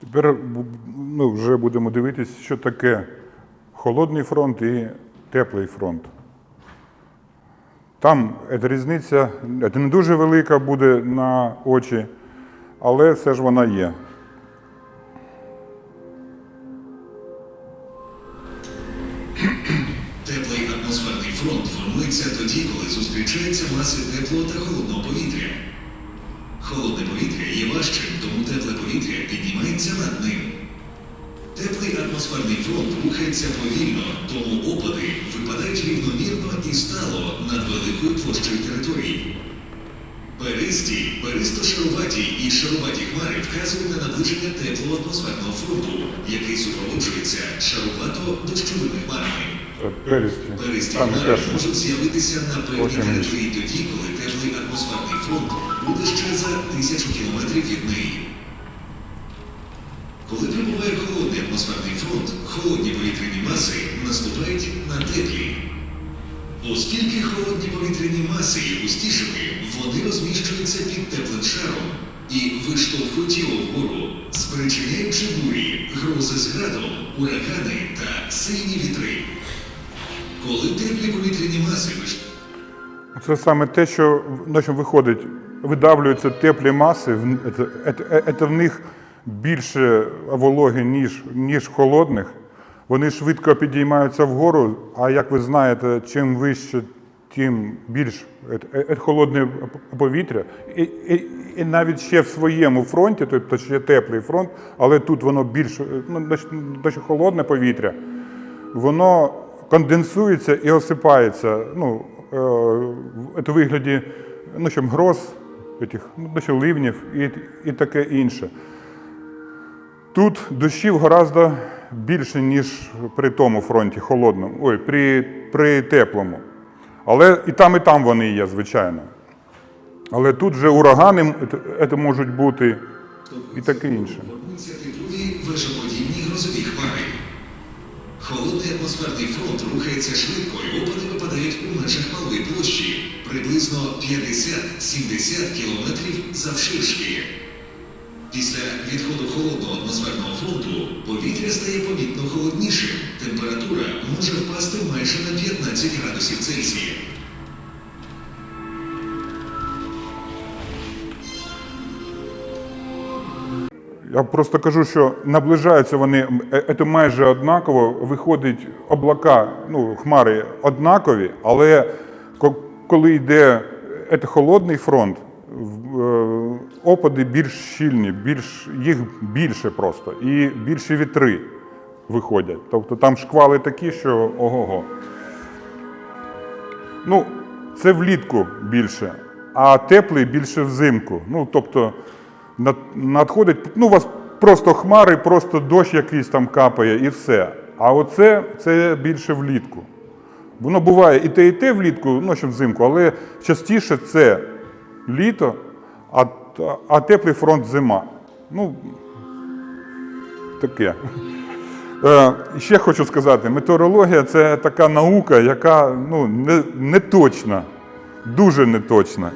Тепер ну, вже будемо дивитися, що таке холодний фронт і теплий фронт. Там різниця не дуже велика буде на очі, але все ж вона є. Фронт формується тоді, коли зустрічаються маси теплого та холодного повітря. Холодне повітря є важчим, тому тепле повітря піднімається над ним. Теплий атмосферний фронт рухається повільно, тому опади випадають рівномірно і стало над великою площею території. Перисті, перисто-шароваті і шароваті хмари вказують на наближення теплого атмосферного фронту, який супроводжується шаровато-дощовими хмарами. Це перісті. Перисті Саме можуть з'явитися на певній території тоді, коли теплий атмосферний фронт буде ще за тисячу кілометрів від неї. Коли прибуває холодний атмосферний фронт, холодні повітряні маси наступають на теплі. Оскільки холодні повітряні маси є густішими, вони розміщуються під теплим шаром і виштовхують його вгору, спричиняючи бурі, грози з градом, урагани та сильні вітри. Коли теплі повітряні маси виштовхують Це саме те, що на виходить, видавлюються теплі маси, це, це, в них більше вологи, ніж, ніж холодних. Вони швидко підіймаються вгору, а як ви знаєте, чим вище, тим більш е, е, холодне повітря. І, і, і навіть ще в своєму фронті, тобто ще теплий фронт, але тут воно більш ну, холодне повітря воно конденсується і осипається. Ну, е, це вигляді ну, що, гроз, этих, ну, дещо ливнів і, і таке інше. Тут дощів гораздо більше, ніж при тому фронті холодному, ой, при, при теплому. Але і там, і там вони є, звичайно. Але тут вже урагани це- це можуть бути і таке інше. Холодний атмосферний фронт рухається швидко і опади випадають у межах малої площі, приблизно 50-70 кілометрів завширшки. Після відходу холодного атмосферного фронту повітря стає помітно холоднішим. Температура може впасти майже на 15 градусів Цельсія. Я просто кажу, що наближаються вони е, це майже однаково. Виходить облака, ну, хмари однакові, але коли йде е, це холодний фронт, е, опади більш щільні, більш, їх більше просто, і більші вітри виходять. Тобто там шквали такі, що ого-го. Ну, це влітку більше, а теплий більше взимку. Ну, тобто надходить, ну, у вас просто хмари, просто дощ якийсь там капає і все. А оце це більше влітку. Воно буває і те, і те влітку, ну, що взимку, але частіше це літо, а, а теплий фронт зима. Ну, таке. Е, ще хочу сказати, метеорологія це така наука, яка ну, не, не точна, дуже не точна.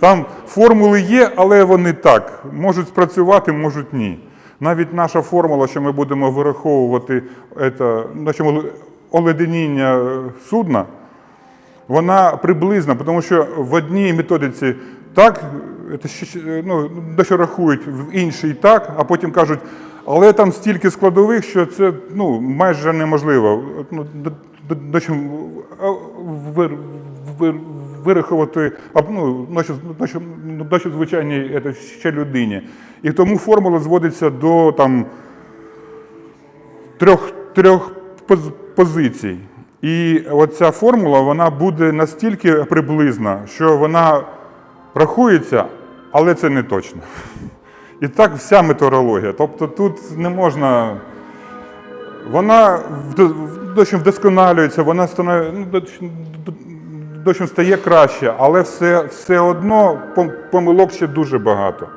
Там формули є, але вони так, можуть спрацювати, можуть ні. Навіть наша формула, що ми будемо вираховувати це, оледеніння е, судна, вона приблизна, тому що в одній методиці так, це ще- ну, дещо рахують, в іншій так, а потім кажуть, але там стільки складових, що це ну, майже неможливо. Ну, д- д- дещо, а, вир- вир- вирахувати ну, дещо, дещо, дещо звичайній ще людині. І тому формула зводиться до там, трьох, трьох позицій. І оця формула вона буде настільки приблизна, що вона рахується, але це не точно. І так вся метеорологія. Тобто тут не можна. Вона вд- вдосконалюється, вона ну, дещо стає краще, але все, все одно пом- помилок ще дуже багато.